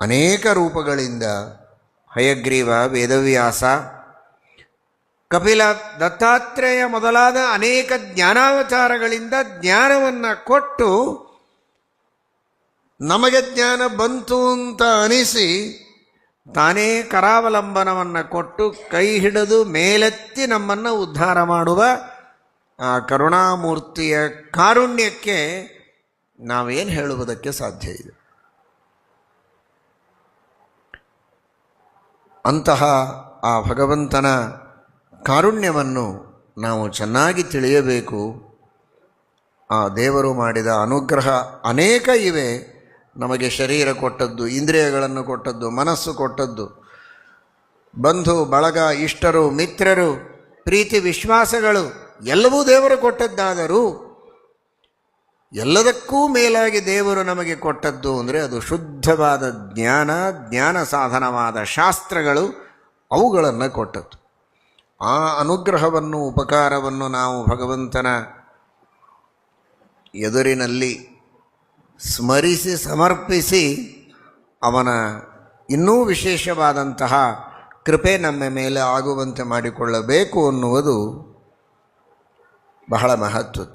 ಅನೇಕ ರೂಪಗಳಿಂದ ಹಯಗ್ರೀವ, ವೇದವ್ಯಾಸ, ಕಪಿಲ ದತ್ತಾತ್ರೇಯ ಮೊದಲಾದ ಅನೇಕ ಜ್ಞಾನಾವತಾರಗಳಿಂದ ಜ್ಞಾನವನ್ನು ಕೊಟ್ಟು ನಮಗೆ ಜ್ಞಾನ ಬಂತು ಅಂತ ಅನಿಸಿ ತಾನೇ ಕರಾವಲಂಬನವನ್ನು ಕೊಟ್ಟು ಕೈ ಹಿಡಿದು ಮೇಲೆತ್ತಿ ನಮ್ಮನ್ನು ಉದ್ಧಾರ ಮಾಡುವ ಆ ಕರುಣಾಮೂರ್ತಿಯ ಕಾರುಣ್ಯಕ್ಕೆ ನಾವೇನು ಹೇಳುವುದಕ್ಕೆ ಸಾಧ್ಯ ಇದೆ ಅಂತಹ ಆ ಭಗವಂತನ ಕಾರುಣ್ಯವನ್ನು ನಾವು ಚೆನ್ನಾಗಿ ತಿಳಿಯಬೇಕು. ಆ ದೇವರು ಮಾಡಿದ ಅನುಗ್ರಹ ಅನೇಕ ಇವೆ. ನಮಗೆ ಶರೀರ ಕೊಟ್ಟದ್ದು, ಇಂದ್ರಿಯಗಳನ್ನು ಕೊಟ್ಟದ್ದು, ಮನಸ್ಸು ಕೊಟ್ಟದ್ದು. ಬಂಧು, ಬಳಗ, ಇಷ್ಟರು, ಮಿತ್ರರು, ಪ್ರೀತಿ, ವಿಶ್ವಾಸಗಳು ಎಲ್ಲವೂ ದೇವರು ಕೊಟ್ಟದ್ದಾದರೂ ಎಲ್ಲದಕ್ಕೂ ಮೇಲಾಗಿ ದೇವರು ನಮಗೆ ಕೊಟ್ಟದ್ದು ಅಂದರೆ ಅದು ಶುದ್ಧವಾದ ಜ್ಞಾನ ಜ್ಞಾನ ಸಾಧನವಾದ ಶಾಸ್ತ್ರಗಳು ಅವುಗಳನ್ನು ಕೊಟ್ಟದ್ದು. ಆ ಅನುಗ್ರಹವನ್ನು, ಉಪಕಾರವನ್ನು ನಾವು ಭಗವಂತನ ಎದುರಿನಲ್ಲಿ ಸ್ಮರಿಸಿ, ಸಮರ್ಪಿಸಿ ಅವನ ಇನ್ನೂ ವಿಶೇಷವಾದಂತಹ ಕೃಪೆ ನಮ್ಮ ಮೇಲೆ ಆಗುವಂತೆ ಮಾಡಿಕೊಳ್ಳಬೇಕು ಅನ್ನುವುದು ಬಹಳ ಮಹತ್ವದ್ದು.